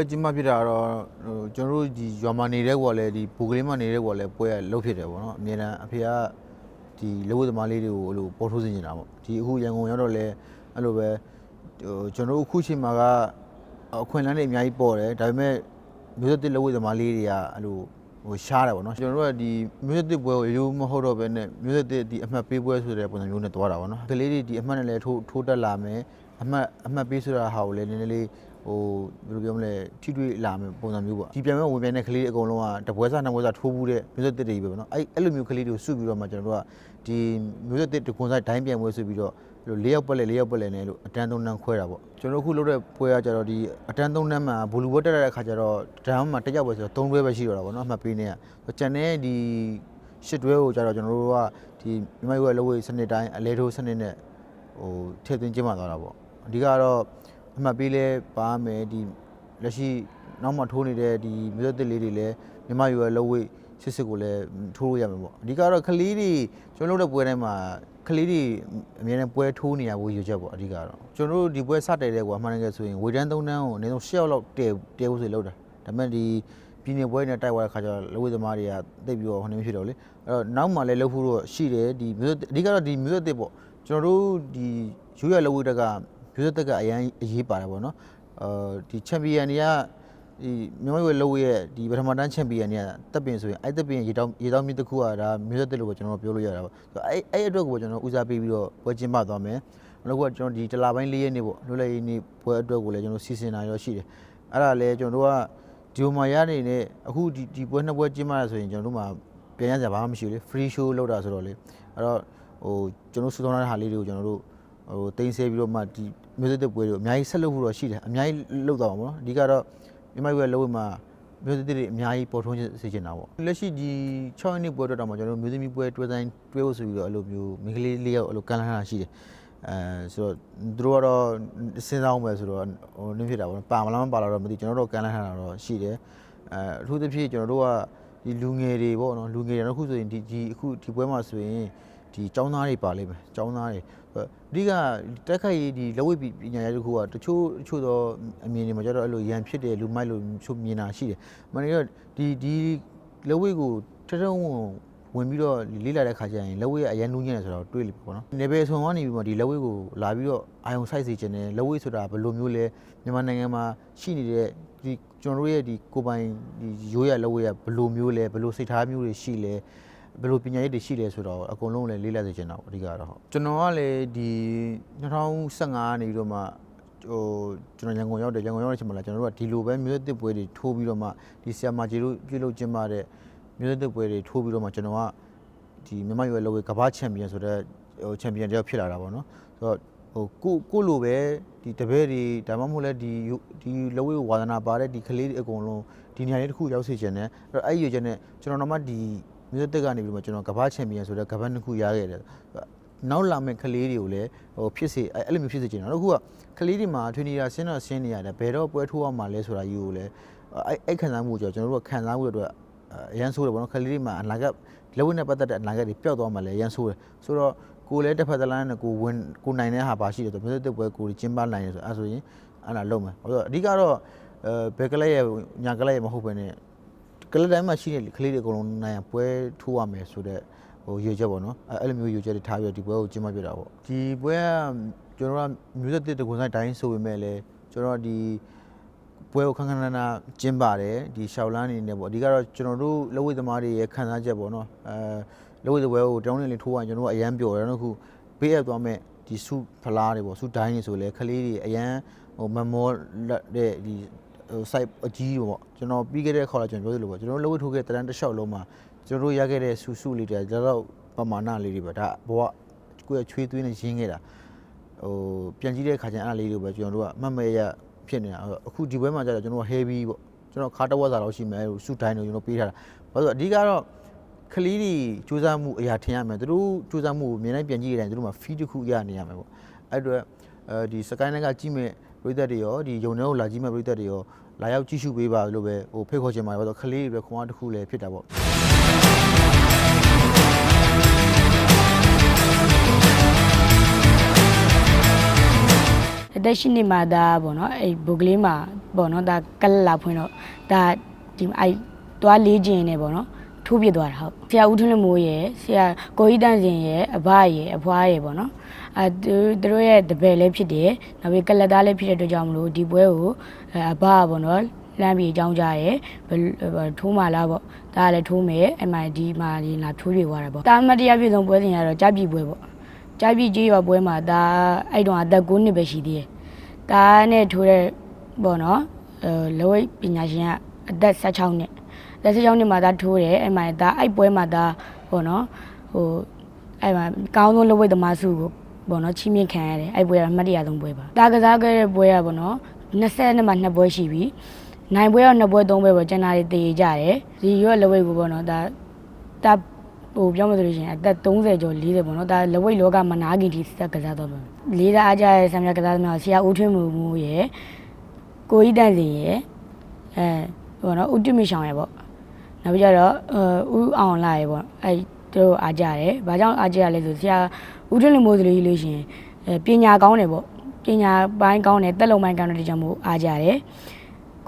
ပွဲကျင်းပဖြစ်တာတော့ဟိုကျွန်တော်တို့ဒီရွာမှာနေတဲ့ကွာလဲဒီဘူကလေးမှာနေတဲ့ကွာလဲပွဲကလှုပ်ဖြစ်တယ်ပေါ့နော်အမြဲတမ်းအဖေကဒီလက်ဝတ်သမားလေးတွေကိုအဲ့လိုပေါ်ထိုးစင်နေတာပေါ့ဒီအခုရန်ကုန်ရောက်တော့လဲအဲ့လိုပဲဟိုကျွန်တော်တို့အခုချိန်မှာကအခွင့်အလမ်းတွေအများကြီးပေါ်တယ်ဒါပေမဲ့မျိုးသက်လက်ဝတ်သမားလေးတွေကအဲ့လိုဟိုရှားတယ်ပေါ့နော်ကျွန်တော်တို့ကဒီမျိုးသက်ပွဲကိုရိုးမဟုတ်တော့ဘဲနဲ့မျိုးသက်ဒီအမှတ်ပေးပွဲဆိုတဲ့ပုံစံမျိုးနဲ့တွားတာပေါ့နော်ကလေးတွေဒီအမှတ်နဲ့လည်းထိုးထိုးတက်လာမယ်အမှတ်အမှတ်ပေးဆိုတာဟာကိုလည်းနည်းနည်းလေး ဟိုဘယ်လိုပြောမလဲထိတွေ့လာမယ်ပုံစံမျိုးပေါ့ဒီပြန်မဲ့ဝင်ပြန်တဲ့ကလေးတွေအကုန်လုံးကတပွဲစားနှစ်ပွဲစားထိုးဘူးတဲ့မျိုးဆက်တစ်တွေပဲပေါ့နော်အဲ့အဲ့လိုမျိုးကလေးတွေကိုစုပြီးတော့မှကျွန်တော်တို့ကဒီမျိုးဆက်တစ်တကွန်ဆိုင်ဒိုင်းပြန်ပွဲဆိုပြီးတော့အဲ့လို၄ယောက်ပက်လေ၄ယောက်ပက်လေနဲ့လို့အတန်းသုံးတန်းခွဲတာပေါ့ကျွန်တော်တို့အခုလုပ်တဲ့ပွဲကကြတော့ဒီအတန်းသုံးတန်းမှာဘူလူဘတ်တက်တဲ့အခါကျတော့ဒရမ်မှာတစ်ယောက်ပဲဆိုတော့၃တွဲပဲရှိတော့တာပေါ့နော်အမှတ်ပေးနေရကျန်တဲ့ဒီရှစ်တွဲကိုကြတော့ကျွန်တော်တို့ကဒီမြမရွယ်လောဝေးစနစ်တိုင်းအလဲထိုးစနစ်နဲ့ဟိုထည့်သွင်းကျင်းပသွားတာပေါ့အဓိကတော့ အမှတ်ပေးလဲပါမယ်ဒီလက်ရှိနောက်မှထိုးနေတဲ့ဒီမြို့သက်လေးတွေလည်းမြမရွယ်လောဝိတ်စစ်စစ်ကိုလည်းထိုးလို့ရမယ်ပေါ့အဓိကတော့ကလေးတွေကျွန်တော်တို့တဲ့ပွဲတိုင်းမှာကလေးတွေအများနဲ့ပွဲထိုးနေရဖို့ရည်ချက်ပေါ့အဓိကတော့ကျွန်တော်တို့ဒီပွဲစတယ်တဲ့ကွာမှန်တယ်ဆိုရင်ဝေတန်းသုံးတန်းကိုအနည်းဆုံး10ယောက်လောက်တဲတဲဖို့ဆိုလောက်တာဒါပေမဲ့ဒီပြည်နေပွဲနဲ့တိုက်သွားတဲ့ခါကျတော့လောဝိတ်သမားတွေကတိတ်ပြီးတော့ဟိုနေဖြစ်တော့လေအဲ့တော့နောက်မှလည်းလှုပ်ဖို့တော့ရှိတယ်ဒီမြို့အဓိကတော့ဒီမြို့သက်ပေါ့ကျွန်တော်တို့ဒီရွရလောဝိတ်တက် ကပြည့်စက်ကအရန်အရေးပါတယ်ပေါ့နော်အာဒီချန်ပီယံတွေကဒီမြန်မာပြည်လောရဲ့ဒီပထမတန်းချန်ပီယံတွေကတပ်ပင်ဆိုရင်အဲ့တပ်ပင်ရေတောင်းရေတောင်းမြစ်တစ်ခုကဒါမျိုးသက်တယ်လို့ပဲကျွန်တော်ပြောလို့ရတာပေါ့အဲ့အဲ့အတွက်ကိုကျွန်တော်ဦးစားပေးပြီးတော့ပွဲကျင်းပသွားမယ်နောက်ကကျွန်တော်ဒီတလာပိုင်း၄ရက်နေပေါ့လွတ်လပ်ရေးနေ့ပွဲအတွက်ကိုလည်းကျွန်တော်စီစဉ်တာရောရှိတယ်အဲ့ဒါလည်းကျွန်တော်တို့ကဒီမှာရနေတဲ့အခုဒီဒီပွဲနှစ်ပွဲကျင်းပရဆိုရင်ကျွန်တော်တို့မှာပြန်ရစရာဘာမှမရှိဘူးလေ free show လောက်တာဆိုတော့လေအဲ့တော့ဟိုကျွန်တော်စူဆောင်းတဲ့ဟာလေးတွေကိုကျွန်တော်တို့ ဟိုတင်ဆက်ပြီးတော့မှဒီမျိုးစစ်တဲ့ပွဲတွေအများကြီးဆက်လုပ်ဖို့တော့ရှိတယ်အများကြီးလုပ်တော့မှာပေါ့နော်အဓိကတော့မြန်မာပြည်လောဝေးမှာမျိုးစစ်တွေအများကြီးပေါ်ထွန်းစေချင်တာပေါ့လက်ရှိဒီ6ရက်နေ့ပွဲတော့တော့မှကျွန်တော်မျိုးသမီးပွဲတွဲတိုင်းတွဲဖို့ဆိုပြီးတော့အဲ့လိုမျိုးမိန်းကလေးလေးယောက်အဲ့လိုကန်လာတာရှိတယ်အဲဆိုတော့သူတို့ကတော့စဉ်းစားအောင်ပဲဆိုတော့ဟိုနင်းဖြစ်တာပေါ့ပါမလားမပါလားတော့မသိကျွန်တော်တို့ကန်လာတာတော့ရှိတယ်အဲအထူးသဖြင့်ကျွန်တော်တို့ကဒီလူငယ်တွေပေါ့နော်လူငယ်တွေတော့အခုဆိုရင်ဒီဒီအခုဒီပွဲမှာဆိုရင်ဒီចောင်းသားတွေပါလိမ့်မယ်ចောင်းသားတွေ အဓိကတက်ခိုက်ရေးဒီလက်ဝိတ်ပညာရေးတစ်ခုကတချို့တချို့သောအမြင်တွေမှာကျတော့အဲ့လိုရန်ဖြစ်တယ်လူမိုက်လို့ချို့မြင်တာရှိတယ်။မန်တော့ဒီဒီလက်ဝိတ်ကိုထထဝင်ဝင်ပြီးတော့လေးလာတဲ့ခါကျရင်လက်ဝိတ်ကအရန်နူးညံ့တယ်ဆိုတော့တွေးလိပေါ့နော်။နေပယ်ဆောင်ကနေပြီးမှဒီလက်ဝိတ်ကိုလာပြီးတော့အာယုံဆိုင်စေခြင်းနဲ့လက်ဝိတ်ဆိုတာဘယ်လိုမျိုးလဲမြန်မာနိုင်ငံမှာရှိနေတဲ့ဒီကျွန်တော်တို့ရဲ့ဒီကိုပိုင်ဒီရိုးရလက်ဝိတ်ကဘယ်လိုမျိုးလဲဘယ်လိုစိတ်ထားမျိုးတွေရှိလဲ ဘယ်လိုပညာရေးတွေရှိလဲဆိုတော့အကုန်လုံးလည်းလေးလက်စေချင်တာပေါ့အဓိကတော့ဟုတ်ကျွန်တော်ကလည်းဒီ2015နေပြီးတော့မှဟိုကျွန်တော်ရန်ကုန်ရောက်တယ်ရန်ကုန်ရောက်တဲ့အချိန်မှာလည်းကျွန်တော်တို့ကဒီလိုပဲမျိုးသစ်ပွဲတွေထိုးပြီးတော့မှဒီဆီယမာဂျီတို့ပြုလုပ်ကျင်းပတဲ့မျိုးသစ်ပွဲတွေထိုးပြီးတော့မှကျွန်တော်ကဒီမြန်မာရွယ်လောကကမ္ဘာချန်ပီယံဆိုတဲ့ဟိုချန်ပီယံတယောက်ဖြစ်လာတာပေါ့နော်ဆိုတော့ဟိုကိုကိုလိုပဲဒီတပည့်တွေဒါမှမဟုတ်လဲဒီဒီလောဝေးဝါသနာပါတဲ့ဒီကလေးတွေအကုန်လုံးဒီနေရာလေးတစ်ခုရောက်စေချင်တယ်အဲ့တော့အဲ့ဒီရွေချက်နဲ့ကျွန်တော်တို့မှဒီ မျိုးတက်ကနေပြီးတော့ကျွန်တော်ကမ္ဘာချန်ပီယံဆိုတဲ့ကမ္ဘာနှစ်ခုရခဲ့တယ်နောက်လာမဲ့ကလေးတွေကိုလည်းဟိုဖြစ်စေအဲ့လိုမျိုးဖြစ်စေချင်တာတော့အခုကကလေးတွေမှာထွေနေတာဆင်းတော့ဆင်းနေရတယ်ဘယ်တော့ပွဲထိုးအောင်မှာလဲဆိုတာယူကိုလည်းအဲ့အဲ့ခံစားမှုကြောင့်ကျွန်တော်တို့ကခံစားမှုအတွက်အရန်ဆိုးတယ်ပေါ့နော်ကလေးတွေမှာအနာဂတ်လက်ဝတ်နဲ့ပတ်သက်တဲ့အနာဂတ်တွေပျောက်သွားမှလည်းအရန်ဆိုးတယ်ဆိုတော့ကိုလည်းတစ်ဖက်တစ်လမ်းနဲ့ကိုဝင်ကိုနိုင်တဲ့ဟာပါရှိတယ်ဆိုမျိုးတက်ပွဲကိုကျင်းပနိုင်တယ်ဆိုအဲ့ဆိုရင်အဲ့ဒါလုံးမယ်ဟိုအဓိကတော့အဲဘယ်ကလေးရဲ့ညာကလေးရဲ့မဟုတ်ဘဲနဲ့ ကလစ်တိုင်းမှာရှိတဲ့ကလေးတွေအကုန်လုံးနိုင်ရပွဲထိုးရမယ်ဆိုတော့ဟိုရွေချက်ပေါ့နော်အဲအဲ့လိုမျိုးရွေချက်တွေထားပြီးတော့ဒီပွဲကိုကျင်းပပြတာပေါ့ဒီပွဲကကျွန်တော်ကမျိုးသက်တစ်တကွန်ဆိုင်တိုင်းဆိုပေမဲ့လည်းကျွန်တော်ဒီပွဲကိုခန်းခန်းနာနာကျင်းပါတယ်ဒီရှောက်လန်းနေနေပေါ့အဓိကတော့ကျွန်တော်တို့လက်ဝိတ်သမားတွေရဲ့ခံစားချက်ပေါ့နော်အဲလက်ဝိတ်သပွဲကိုတောင်းနေလေးထိုးရရင်ကျွန်တော်တို့အရန်ပျော်တယ်နော်ခုဘေးအပ်သွားမဲ့ဒီစုဖလားတွေပေါ့စုတိုင်းတွေဆိုလဲကလေးတွေအရန်ဟိုမမောတဲ့ဒီဟို site အကြီးပေါ့ကျွန်တော်ပြီးခဲ့တဲ့ခေါ်လာကျွန်တော်ပြောသလိုပေါ့ကျွန်တော်လှုပ်ဝတ်ထိုးခဲ့တဲ့တန်းတစ်လျှောက်လုံးမှာကျွန်တော်တို့ရခဲ့တဲ့ဆူဆူလေးတွေဒါတော့ပမာဏလေးတွေပဲဒါဘဝကိုယ်ချွေးသွင်းနေရင်းခဲ့တာဟိုပြန်ကြည့်တဲ့ခါကျရင်အဲ့လေးတွေပဲကျွန်တော်တို့ကအမှတ်မဲ့ရဖြစ်နေတာအခုဒီဘွဲမှာကျတော့ကျွန်တော် heavy ပေါ့ကျွန်တော်ခါတဝက်စာလောက်ရှိမယ်ဟိုစုတိုင်းတို့ကျွန်တော်ပေးထားတာဘာလို့အဓိကတော့ကလေးတွေစူးစမ်းမှုအရာထင်ရမယ်သူတို့စူးစမ်းမှုကိုမြင်တိုင်းပြန်ကြည့်ရတိုင်းသူတို့မှာ fee တစ်ခုရနေရမယ်ပေါ့အဲ့အတွက်အဲဒီ sky line ကကြည့်မဲ့ ပရိသတ်တွေရောဒီယုံထဲကိုလာကြည့်မဲ့ပရိသတ်တွေရောလာရောက်ကြည့်ရှုပေးပါလို့ပဲဟိုဖိတ်ခေါ်ချင်ပါတယ်ဘာလို့ခလေးတွေပဲခွန်အားတစ်ခုလည်းဖြစ်တာပေါ့အအသက်၈နှစ်မှဒါပေါ့နော်အဲ့ဘုတ်ကလေးမှာပေါ့နော်ဒါကလလာဖွင့်တော့ဒါဒီအဲ့သွားလေးကျင်နေပေါ့နော် ထိုးပြစ်သွားတာဟုတ်ဆရာဦးထွန်းလမိုးရဲ့ဆရာကိုကြီးတန်းစင်ရဲ့အဘရဲ့အဖွားရဲ့ပေါ့နော်အဲသူသူတို့ရဲ့တပည့်လည်းဖြစ်တယ်နောက်ပြီးကလသားလည်းဖြစ်တဲ့အတွက်ကြောင့်မလို့ဒီပွဲကိုအဲအဘကပေါ့နော်လမ်းပြီးအကြောင်းကြားရဲဘယ်ဘယ်ထိုးမှလားပေါ့ဒါကလည်းထိုးမယ်အဲ့မှာဒီမှာဒီလာထိုးပြသွားတာပေါ့တာမတ်တရားပြည့်စုံပွဲစဉ်ကတော့ကြပြီပွဲပေါ့ကြပြီကြီးရွာပွဲမှာဒါအဲ့တော့အသက်9နှစ်ပဲရှိသေးတယ်ဒါနဲ့ထိုးတဲ့ပေါ့နော်အဲလောဝိတ်ပညာရှင်ကအသက်16နှစ် လက်စကြောင်းနှစ်မှာဒါထိုးတယ်အဲ့မှာဒါအဲ့ပွဲမှာဒါပေါ့နော်ဟိုအဲ့မှာကောင်းဆုံးလောဝိတ်သမားစုကိုပေါ့နော်ချီးမြှင့်ခံရတယ်အဲ့ပွဲကအမှတ်တရဆုံးပွဲပါဒါကစားခဲ့တဲ့ပွဲကပေါ့နော်20နှစ်မှာ2ပွဲရှိပြီနိုင်ပွဲရော2ပွဲ3ပွဲပေါ့ကျန်တာတွေတည်ကြတယ်ဒီရွက်လောဝိတ်ကိုပေါ့နော်ဒါဒါဟိုပြောမှဆိုလို့ရှိရင်အသက်30ကျော်40ပေါ့နော်ဒါလဝိတ်လောကမနာကင်တီစက်ကစားတော့မယ်လေးသားအကြရဲ့ဆံမြကစားသမားဆရာဦးထွန်းမူမူရဲ့ကိုကြီးတန့်စင်ရဲ့အဲပေါ့နော်ဦးတမီဆောင်ရဲ့ပေါ့ နောက်ပြီးကြတော့အဲဦးအောင်လာရဲ့ပေါ့အဲတို့အားကြတယ်ဘာကြောင့်အားကြရလဲဆိုဆရာဦးထွန်းလူမိုးဆိုလို့ရှိလို့ရှိရင်အဲပညာကောင်းတယ်ပေါ့ပညာပိုင်းကောင်းတယ်တက်လုံပိုင်းကောင်းတဲ့ကြောင့်မို့အားကြတယ်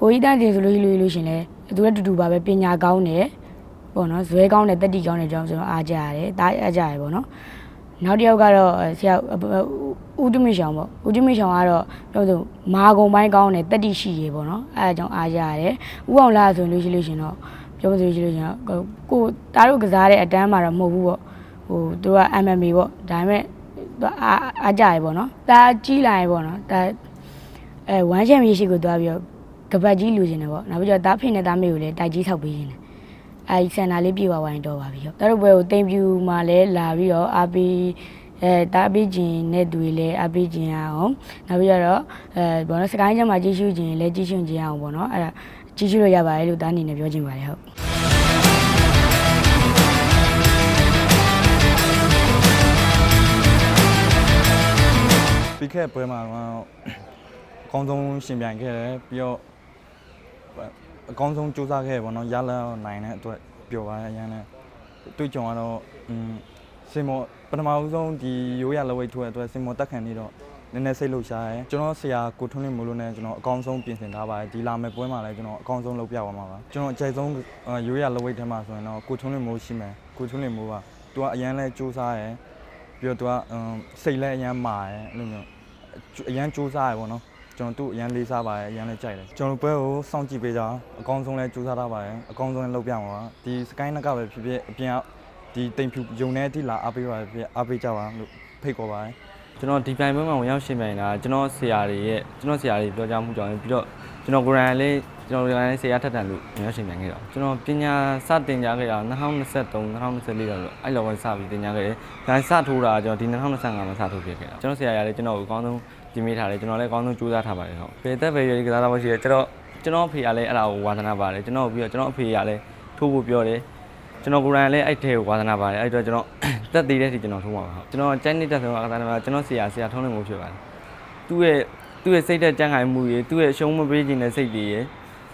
ကိုကြီးတန့်စင်ဆိုလို့ရှိလို့ရှိရင်လည်းသူလည်းတူတူပါပဲပညာကောင်းတယ်ပေါ့နော်ဇွဲကောင်းတဲ့တက်တီကောင်းတဲ့ကြောင့်ကျွန်တော်အားကြရတယ်တားအားကြရပေါ့နော်နောက်တစ်ယောက်ကတော့ဆရာဦးတမီရှောင်ပေါ့ဦးတမီရှောင်ကတော့ပြောဆိုမာကုံပိုင်းကောင်းတယ်တက်တီရှိရေပေါ့နော်အဲအကြောင်းအားကြရတယ်ဥအောင်လာဆိုလို့ရှိလို့ရှင်တော့ ပြောဆိုလို့ရှိလို့ရှင်တော့ကိုတားတို့ကစားတဲ့အတန်းမှာတော့မဟုတ်ဘူးပေါ့ဟိုသူက MMA ပေါ့ဒါပေမဲ့သူအားအားကြရပေါ့နော်တားကြီးလာရေပေါ့နော်ဒါအဲဝမ်းချမ်းမြေရှိကိုသွားပြီးတော့ကပတ်ကြီးလူရှင်တယ်ပေါ့နောက်ပြီးတော့တားဖိနဲ့တားမေကိုလည်းတိုက်ကြီးဆောက်ပေးရှင်တယ်အဲဒီစင်တာလေးပြေဝဝိုင်းတော့ပါပြီဟုတ်တော်ဘွယ်ကိုတင်ပြူမှာလဲလာပြီးတော့အာပီအဲတာပီဂျင်နဲ့တွေလဲအာပီဂျင်အောင်နောက်ပြီးတော့အဲဘောနော်စကိုင်းကျမ်းမှာကြီးရှုခြင်းလဲကြီးရှုခြင်းအောင်ပေါ့နော်အဲ့ဒါကြီးရှုလို့ရပါတယ်လို့တားအနေနဲ့ပြောချင်ပါတယ်ဟုတ် ပြီးခဲ့တဲ့ပွဲမှာတော့အကောင်းဆုံးရှင်ပြိုင်ခဲ့တယ်ပြီးတော့အကောင်းဆုံးစူးစမ်းခဲ့တယ်ပေါ့နော်ရလာနိုင်တဲ့အတွက်ပျော်ပါတယ်အရင်နဲ့တွေ့ကြုံကတော့อืมစင်မောပထမဦးဆုံးဒီရိုးရလဝိတ်ထိုးတဲ့အတွက်စင်မောတက်ခံနေတော့နည်းနည်းစိတ်လှုပ်ရှားတယ်ကျွန်တော်ဆရာကိုထွန်းလင်းမိုးလို့နဲ့ကျွန်တော်အကောင်းဆုံးပြင်ဆင်ထားပါတယ်ဒီလာမယ့်ပွဲမှာလည်းကျွန်တော်အကောင်းဆုံးလုပ်ပြပါမှာပါကျွန်တော်အကြိုက်ဆုံးရိုးရလဝိတ်ထဲမှာဆိုရင်တော့ကိုထွန်းလင်းမိုးရှိမယ်ကိုထွန်းလင်းမိုးကသူကအရန်လဲစူးစမ်းတယ်ပြီးတော့သူကအမ်စိတ်လဲအရန်မာတယ်အဲ့လိုမျိုး အရန်စူးစားရပေါ့နော်ကျွန်တော်သူ့အရန်လေးစားပါတယ်အရန်လည်းကြိုက်တယ်ကျွန်တော်ပွဲကိုစောင့်ကြည့်ပေးကြအောင်အကောင်းဆုံးလဲစူးစားထားပါတယ်အကောင်းဆုံးလဲလုပ်ပြမှာပါဒီစကိုင်းနက်ကပဲဖြစ်ဖြစ်အပြင်ကဒီတိမ်ဖြူယုံနေအထိလာအားပေးပါဖြစ်အားပေးကြပါလို့ဖိတ်ခေါ်ပါတယ်ကျွန်တော်ဒီပြိုင်ပွဲမှာဝင်ရောက်ရှင်ပြိုင်တာကျွန်တော်ဆရာတွေရဲ့ကျွန်တော်ဆရာတွေပြောကြားမှုကြောင့်ပြီးတော့ကျွန်တော်ကိုယ်တိုင်လည်း ကျွန်တော်ကိုယ်တိုင်လည်းဆရာထက်တန်လို့ဝင်ရောက်ရှင်ပြိုင်ခဲ့တာကျွန်တော်ပညာစတင်ကြခဲ့တာ2023 2024လောက်လို့အဲ့လိုပဲစပြီးတင်ကြခဲ့တယ်။ဒါစထိုးတာကျွန်တော်ဒီ2025မှာစထိုးဖြစ်ခဲ့တာကျွန်တော်ဆရာရလည်းကျွန်တော်ကိုအကောင်းဆုံးပြင်ပေးထားတယ်ကျွန်တော်လည်းအကောင်းဆုံးကြိုးစားထားပါတယ်ဟုတ်။ဘယ်သက်ပဲရွေးကစားတော့ရှိတယ်ကျွန်တော်ကျွန်တော်အဖေကလည်းအဲ့ဒါကိုဝါသနာပါတယ်ကျွန်တော်ပြီးတော့ကျွန်တော်အဖေကလည်းထိုးဖို့ပြောတယ်ကျွန်တော်ကိုယ်တိုင်လည်းအဲ့ထဲကိုဝါသနာပါတယ်အဲ့တော့ကျွန်တော်တက်သေးတဲ့အထိကျွန်တော်ထုံးပါပါဟုတ်ကျွန်တော်ကျန်းနေတက်ဆုံးကစားနေမှာကျွန်တော်ဆရာဆရာထုံးနေမှုဖြစ်ပါတယ်သူ့ရဲ့သူ့ရဲ့စိတ်သက်ကြံ့ခိုင်မှုတွေသူ့ရဲ့ရှုံးမပေးခြင်းတဲ့စိတ်တွေရယ်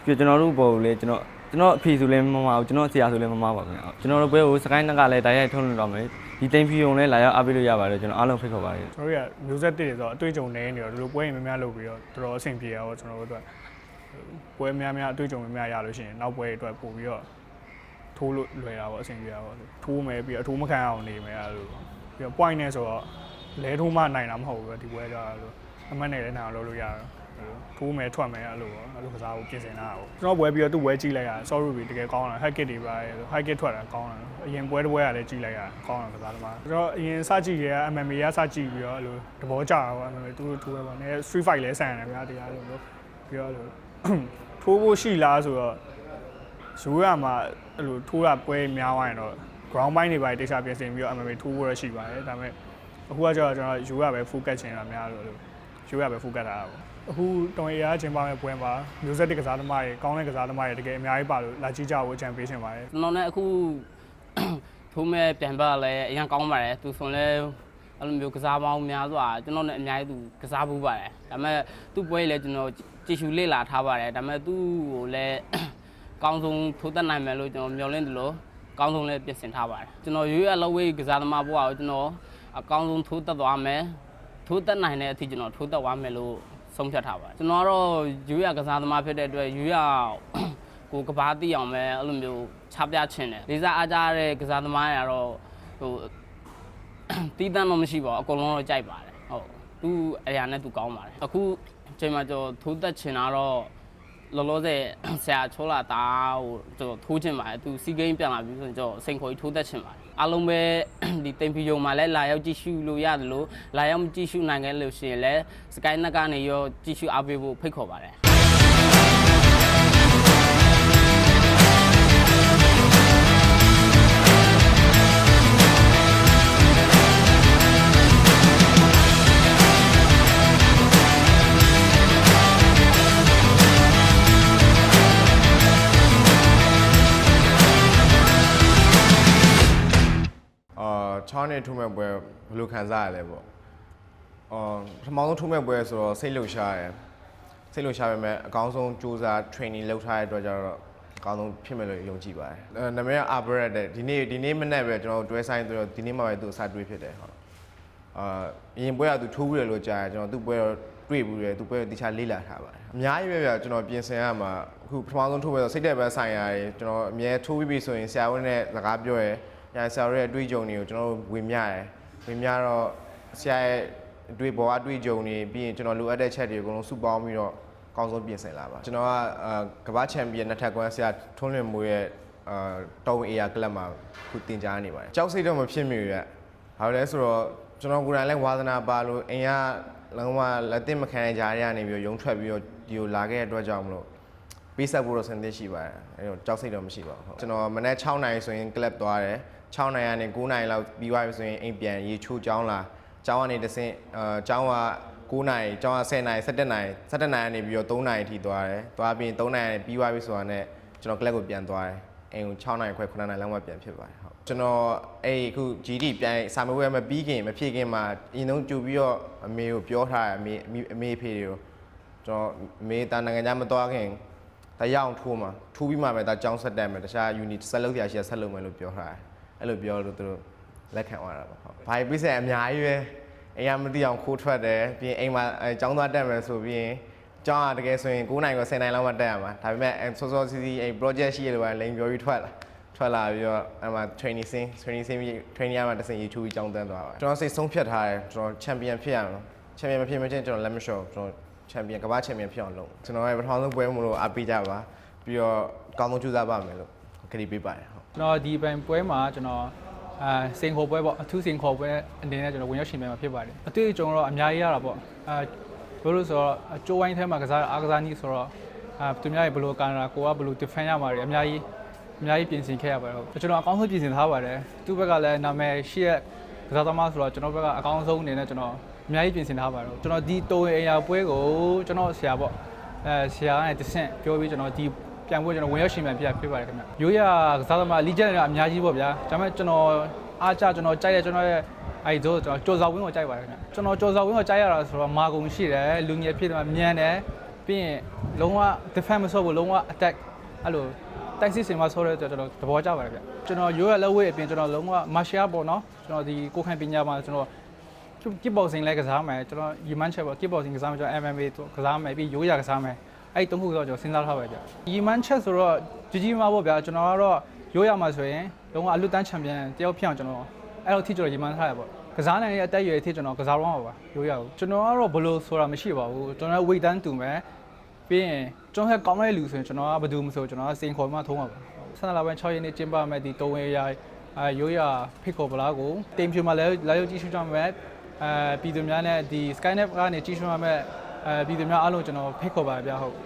ပြီးတော့ကျွန်တော်တို့ဘော်ကိုလည်းကျွန်တော်ကျွန်တော်အဖေဆိုလည်းမမအောင်ကျွန်တော်ဆရာဆိုလည်းမမပါခင်ဗျာကျွန်တော်တို့ဘဲကိုစကိုင်းနက်ကလည်းတိုက်ရိုက်ထုံးနေတော့မယ်ဒီတိမ်ဖြူုံလည်းလာရောက်အားပေးလို့ရပါတယ်ကျွန်တော်အားလုံးဖိတ်ခေါ်ပါတယ်ကျွန်တော်တို့ကမျိုးဆက်တစ်တွေဆိုတော့အတွေ့အကြုံနေနေတော့ဒီလိုပွဲရင်များများလုပ်ပြီးတော့တော်တော်အဆင်ပြေရတော့ကျွန်တော်တို့အတွက်ပွဲများများအတွေ့အကြုံများများရလို့ရှိရင်နောက်ပွဲတွေအတွက်ပို့ပြီးတော့ထိုးလို့လွယ်တာပေါ့အဆင်ပြေတာပေါ့ထိုးမယ်ပြီးတော့အထိုးမခံအောင်နေမယ်အဲ့လိုပြီးတော့ point နဲ့ဆိုတော့လဲထိုးမှနိုင်တာမဟုတ်ဘူးပဲဒီပွဲကြတော့အဲ့လိုအမှတ်နဲ့လည်းနိုင်အောင်လုပ်လို့ရတော့ ထိုးမယ်ထွက်မယ်အဲ့လိုပေါ့အဲ့လိုကစားဖို့ပြင်ဆင်တာပေါ့ကျွန်တော်ပွဲပြီးတော့သူ့ပွဲကြည့်လိုက်ရ sorry တကယ်ကောင်းတာ high kick တွေပါ high kick ထွက်တာကောင်းတာအရင်ပွဲတစ်ပွဲကလည်းကြည့်လိုက်ရကောင်းတာကစားသမားကျွန်တော်အရင်စကြည့်ရ MMA ကစကြည့်ပြီးတော့အဲ့လိုသဘောကျတာပေါ့ MMA သူတို့ထိုးရပါနဲ့ street fight လည်းဆန်တယ်ဗျာတရားလို့ပြီးတော့အဲ့လိုထိုးဖို့ရှိလားဆိုတော့ရိုးရမှာအဲ့လိုထိုးတာပွဲများသွားရင်တော့ ground ပိုင်းတွေပါတိကျပြင်ဆင်ပြီးတော့ MMA ထိုးဖို့ရရှိပါတယ်ဒါပေမဲ့အခုကကျတော့ကျွန်တော်ရိုးရပဲ focus ချင်တာများလို့လို့ရိုးရပဲ focus ထားတာပေါ့ အခုတောင်ရရချင်းပါမဲ့ပွဲမှာမျိုးဆက်တစ်ကစားသမားတွေကောင်းတဲ့ကစားသမားတွေတကယ်အများကြီးပါလို့လာကြည့်ကြဖို့အကြံပေးချင်ပါတယ်ကျွန်တော်လည်းအခုထိုးမဲ့ပြန်ပါလည်းအရင်ကောင်းပါတယ်သူဆိုလည်းအဲ့လိုမျိုးကစားပေါင်းများစွာကျွန်တော်လည်းအများကြီးသူကစားဘူးပါတယ်ဒါပေမဲ့သူ့ပွဲလည်းကျွန်တော်ကြည့်ရှုလေ့လာထားပါတယ်ဒါပေမဲ့သူ့ကိုလည်းကောင်းဆုံးထိုးသက်နိုင်မယ်လို့ကျွန်တော်မျှော်လင့်တယ်လို့ကောင်းဆုံးလည်းပြင်ဆင်ထားပါတယ်ကျွန်တော်ရွေးရလောက်ဝေးကစားသမားဘဝကိုကျွန်တော်အကောင်းဆုံးထိုးသက်သွားမယ်ထိုးတက်နိုင်တဲ့အထိကျွန်တော်ထိုးတက်သွားမယ်လို့ ဆုံးဖြတ်ထားပါတယ်ကျွန်တော်ကတော့ရိုးရကစားသမားဖြစ်တဲ့အတွက်ရိုးရကိုကဘာတိအောင်ပဲအဲ့လိုမျိုးချပြချင်တယ်လေးစားအားကြတဲ့ကစားသမားတွေကတော့ဟိုတီးတန်းတော့မရှိပါဘူးအကုန်လုံးတော့ကြိုက်ပါတယ်ဟုတ်သူအရာနဲ့သူကောင်းပါတယ်အခုချိန်မှာကျွန်တော်ထိုးသက်ချင်တာတော့လောလောဆယ်ဆရာချိုးလာတာဟိုကျွန်တော်ထိုးချင်ပါတယ်သူစီဂိမ်းပြန်လာပြီဆိုရင်ကျွန်တော်စိန်ခေါ်ကြီးထိုးသက်ချင်ပါတယ် အားလုံးပဲဒီတင်ဖီယုံမှာလည်းလာရောက်ကြည့်ရှုလို့ရတယ်လို့လာရောက်မကြည့်ရှုနိုင်ခဲ့လို့ရှိရင်လည်းစကိုင်းနက်ကနေရောကြည့်ရှုအားပေးဖို့ဖိတ်ခေါ်ပါတယ် အာချောင်းနဲ့ထုံးမဲ့ပွဲဘယ်လိုခံစားရလဲပေါ့အာပထမဆုံးထုံးမဲ့ပွဲဆိုတော့စိတ်လှုပ်ရှားရယ်စိတ်လှုပ်ရှားပေမဲ့အကောင်းဆုံးစူးစမ်း training လုပ်ထားတဲ့အတွက်ကျတော့အကောင်းဆုံးဖြစ်မယ်လို့ယုံကြည်ပါတယ်အဲနာမည်က Abret တဲ့ဒီနေ့ဒီနေ့မနေ့ပဲကျွန်တော်တို့တွဲဆိုင်ဆိုတော့ဒီနေ့မှပဲသူ့အစားတွေ့ဖြစ်တယ်ဟုတ်အာအရင်ပွဲကသူထိုးပြီးတယ်လို့ကြားတယ်ကျွန်တော်သူ့ပွဲတော့တွေ့ဘူးတယ်သူ့ပွဲကိုတခြားလေးလာထားပါတယ်အများကြီးပဲဗျကျွန်တော်ပြင်ဆင်ရမှာအခုပထမဆုံးထိုးပွဲဆိုစိတ်တဲ့ဘက်ဆိုင်ရာတွေကျွန်တော်အမြဲထိုးပြီးပြီဆိုရင်ဆရာဝန်နဲ့စကားပြောရယ် ညာဆရာရဲ့အတွေ့အကြုံတွေကိုကျွန်တော်တို့ဝေမျှရယ်ဝေမျှတော့ဆရာရဲ့အတွေ့ဘောအတွေ့အကြုံတွေပြီးရင်ကျွန်တော်လိုအပ်တဲ့ချက်တွေအကုန်လုံးစုပေါင်းပြီးတော့အကောင်းဆုံးပြင်ဆင်လာပါကျွန်တော်ကအာကမ္ဘာချန်ပီယံနှစ်ထပ်ကွမ်းဆရာထွန်းလွင်မိုးရဲ့အာတောင်အေယာကလပ်မှာခုတင်ကြားနေပါတယ်ကြောက်စိတ်တော့မဖြစ်မိဘူးရဘာလို့လဲဆိုတော့ကျွန်တော်ကိုယ်တိုင်လည်းဝါသနာပါလို့အိမ်ကလုံးဝလက်သင့်မခံရကြရနေပြီးတော့ရုံထွက်ပြီးတော့ဒီကိုလာခဲ့တဲ့အတွက်ကြောင့်မလို့ပေးဆက်ဖို့တော့ဆင်သင့်ရှိပါတယ်အဲတော့ကြောက်စိတ်တော့မရှိပါဘူးဟုတ်ကျွန်တော်မနေ့6နိုင်ဆိုရင် club သွားတယ် 6နိုင်ကနေ9နိုင်လောက်ပြီးသွားပြီဆိုရင်အိမ်ပြန်ရေချိုးကြောင်းလာကျောင်းကနေတဆင့်အာကျောင်းက9နိုင်ကျောင်းက10နိုင်17နိုင်17နိုင်ကနေပြီးတော့3နိုင်အထိသွားတယ်သွားပြီးရင်3နိုင်ကနေပြီးသွားပြီဆိုတာနဲ့ကျွန်တော် club ကိုပြန်သွားတယ်အိမ်ကို6နိုင်ခွဲ9နိုင်လောက်မှပြန်ဖြစ်ပါတယ်ဟုတ်ကျွန်တော်အဲ့အခု GD ပြန်စာမေးပွဲမပြီးခင်မဖြစ်ခင်မှာအရင်ဆုံးကြိုပြီးတော့အမေကိုပြောထားတယ်အမေအမေအမေဖေတွေကိုကျွန်တော်အမေတာနိုင်ငံခြားမသွားခင်ဒါရအောင်ထိုးမှာထိုးပြီးမှပဲဒါကြောင်းဆက်တက်မယ်တခြား unit ဆက်လုပ်ရရှိရဆက်လုပ်မယ်လို့ပြောထားတယ် အဲ့လိုပြောလို့သူတို့လက်ခံသွားတာပေါ့ဟုတ်ဘာပြည့်စက်အများကြီးပဲအိမ်ကမသိအောင်ခိုးထွက်တယ်ပြီးရင်အိမ်မှာအဲကျောင်းသွားတက်မယ်ဆိုပြီးရင်ကျောင်းကတကယ်ဆိုရင်9နိုင်ကို10နိုင်လောက်မှတက်ရမှာဒါပေမဲ့အဲစောစောစီးစီးအဲ project ရှိရလို့ပဲလိန်ပြောပြီးထွက်လာထွက်လာပြီးတော့အဲ့မှာ training ဆင်း training ဆင်းပြီး training ရမှာတစ်စင်ရေချိုးပြီးကျောင်းတန်းသွားပါကျွန်တော်စိတ်ဆုံးဖြတ်ထားတယ်ကျွန်တော် champion ဖြစ်ရမှာ champion မဖြစ်မချင်းကျွန်တော်လက်မလျှော့ကျွန်တော် champion ကမ္ဘာ champion ဖြစ်အောင်လုပ်ကျွန်တော်ရဲ့ပထမဆုံးပွဲမလို့အားပေးကြပါပြီးတော့ကောင်းဆုံးကြိုးစားပါမယ်လို့ခရီးပေးပါတယ်ဟုတ် ကျွန်တော်ဒီပိုင်ပွဲမှာကျွန်တော်အာစင်ခေါ်ပွဲပေါ့အထူးစင်ခေါ်ပွဲအနေနဲ့ကျွန်တော်ဝင်ရောက်ရှင်ပြိုင်မှာဖြစ်ပါတယ်အတွေ့အကြုံတော့အများကြီးရတာပေါ့အာဘယ်လိုဆိုတော့အကျိုးဝိုင်းထဲမှာကစားအားကစားနည်းဆိုတော့အာသူများရဲ့ဘယ်လိုကန်တာကိုကဘယ်လို defend ရမှာတွေအများကြီးအများကြီးပြင်ဆင်ခဲ့ရပါတယ်ဟုတ်ကျွန်တော်အကောင်းဆုံးပြင်ဆင်ထားပါတယ်သူ့ဘက်ကလည်းနာမည်ရှိရဲ့ကစားသမားဆိုတော့ကျွန်တော်ဘက်ကအကောင်းဆုံးအနေနဲ့ကျွန်တော်အများကြီးပြင်ဆင်ထားပါတယ်ကျွန်တော်ဒီတိုးအရာပွဲကိုကျွန်တော်ဆရာပေါ့အဲဆရာနဲ့တဆင့်ပြောပြီးကျွန်တော်ဒီ ပြန်ပွဲကျွန်တော်ဝင်ရောက်ရှင်ပြန်ပြဖြစ်ပါတယ်ခင်ဗျရိုးရကစားသမားလီဂျန်တွေကအများကြီးပေါ့ဗျာဒါပေမဲ့ကျွန်တော်အားကြကျွန်တော်ကြိုက်တဲ့ကျွန်တော်ရဲ့အဲ့ဒီကျွန်တော်ကြော်စာဝင်းကိုကြိုက်ပါတယ်ခင်ဗျကျွန်တော်ကြော်စာဝင်းကိုကြိုက်ရတာဆိုတော့မာကုံရှိတယ်လူငယ်ဖြစ်တယ်မြန်တယ်ပြီးရင်လုံးဝ defense မဆော့ဘူးလုံးဝ attack အဲ့လိုတိုက်စစ်စင်မဆော့တဲ့ကျွန်တော်သဘောကျပါတယ်ဗျကျွန်တော်ရိုးရလက်ဝဲအပြင်ကျွန်တော်လုံးဝ martial ပေါ့နော်ကျွန်တော်ဒီကိုခိုင်ပညာမှာကျွန်တော် kick boxing လည်းကစားမယ်ကျွန်တော်ရီမန်ချက်ပေါ့ kick boxing ကစားမယ်ကျွန်တော် MMA ကစားမယ်ပြီးရိုးရကစားမယ် အဲ့ဒီသုံးခုတော့ကျွန်တော်စဉ်းစားထားပါဗျရီမန်ချက်ဆိုတော့ကြီးကြီးမားပေါ့ဗျာကျွန်တော်ကတော့ရိုးရမှာဆိုရင်လုံးဝအလွတ်တန်းချန်ပီယံတယောက်ဖြစ်အောင်ကျွန်တော်အဲ့လိုထိကျွန်တော်ရီမန်ထားရပေါ့ကစားနိုင်တဲ့အတက်အရွယ်အထိကျွန်တော်ကစားတော့မှာပါရိုးရကိုကျွန်တော်ကတော့ဘယ်လိုဆိုတာမရှိပါဘူးကျွန်တော် weight တန်းတူမယ်ပြီးရင်ကျွန်တော်ကကောင်းတဲ့လူဆိုရင်ကျွန်တော်ကဘယ်သူမဆိုကျွန်တော်ကစိန်ခေါ်မှထုံးပါပါဆန္ဒလာပိုင်း6ရက်နေ့ကျင်းပမယ်ဒီတုံးရရအဲရိုးရဖိတ်ခေါ်ပလားကိုတိမ်ဖြူမှာလည်းလာရောက်ကြည့်ရှုကြမယ်အဲပြည်သူများနဲ့ဒီ Skynet ကနေကြည့်ရှုရမယ် အဲပြည်သူများအားလုံးကျွန်တော်ဖိတ်ခေါ်ပါဗျာဟုတ်